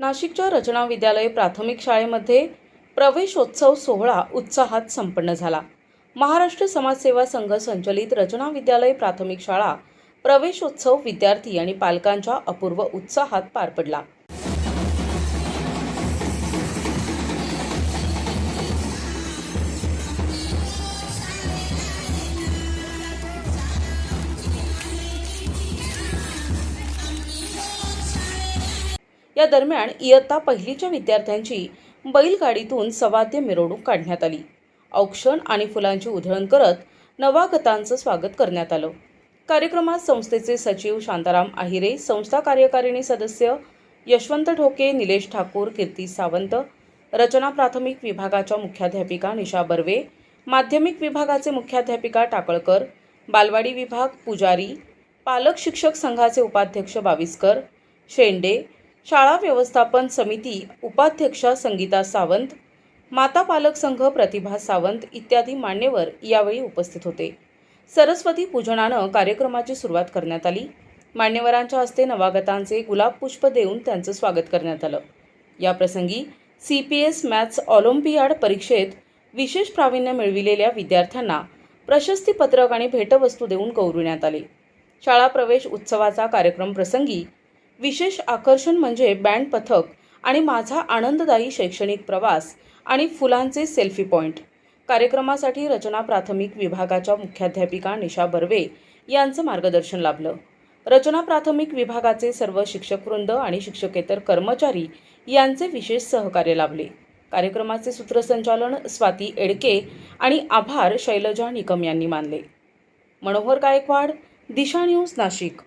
नाशिकच्या रचना विद्यालय प्राथमिक शाळेमध्ये प्रवेशोत्सव सोहळा उत्साहात संपन्न झाला. महाराष्ट्र समाजसेवा संघ संचलित रचना विद्यालय प्राथमिक शाळा प्रवेशोत्सव विद्यार्थी आणि पालकांच्या अपूर्व उत्साहात पार पडला. या दरम्यान इयत्ता पहिलीच्या विद्यार्थ्यांची बैलगाडीतून सवाद्य मिरवणूक काढण्यात आली. औक्षण आणि फुलांची उधळण करत नवागतांचं स्वागत करण्यात आलं. कार्यक्रमात संस्थेचे सचिव शांताराम आहिरे संस्था कार्यकारिणी सदस्य यशवंत ढोके निलेश ठाकूर कीर्ती सावंत रचना प्राथमिक विभागाच्या मुख्याध्यापिका निशा बर्वे माध्यमिक विभागाचे मुख्याध्यापिका टाकळकर बालवाडी विभाग पुजारी पालक शिक्षक संघाचे उपाध्यक्ष बाविस्कर शेंडे शाळा व्यवस्थापन समिती उपाध्यक्षा संगीता सावंत माता पालक संघ प्रतिभा सावंत इत्यादी मान्यवर यावेळी उपस्थित होते. सरस्वती पूजनानं कार्यक्रमाची सुरुवात करण्यात आली. मान्यवरांच्या हस्ते नवागतांचे गुलाब पुष्प देऊन त्यांचं स्वागत करण्यात आलं. याप्रसंगी C P S maths olympiad परीक्षेत विशेष प्रावीण्य मिळविलेल्या विद्यार्थ्यांना प्रशस्तीपत्रक आणि भेटवस्तू देऊन गौरविण्यात आले. शाळा प्रवेश उत्सवाचा कार्यक्रम प्रसंगी विशेष आकर्षण म्हणजे बँड पथक आणि माझा आनंददायी शैक्षणिक प्रवास आणि फुलांचे सेल्फी पॉईंट कार्यक्रमासाठी रचना प्राथमिक विभागाच्या मुख्याध्यापिका निशा बर्वे यांचं मार्गदर्शन लाभलं. रचना प्राथमिक विभागाचे सर्व शिक्षकवृंद आणि शिक्षकेतर कर्मचारी यांचे विशेष सहकार्य लाभले. कार्यक्रमाचे सूत्रसंचालन स्वाती एडके आणि आभार शैलजा निकम यांनी मानले. मनोहर गायकवाड दिशा न्यूज नाशिक.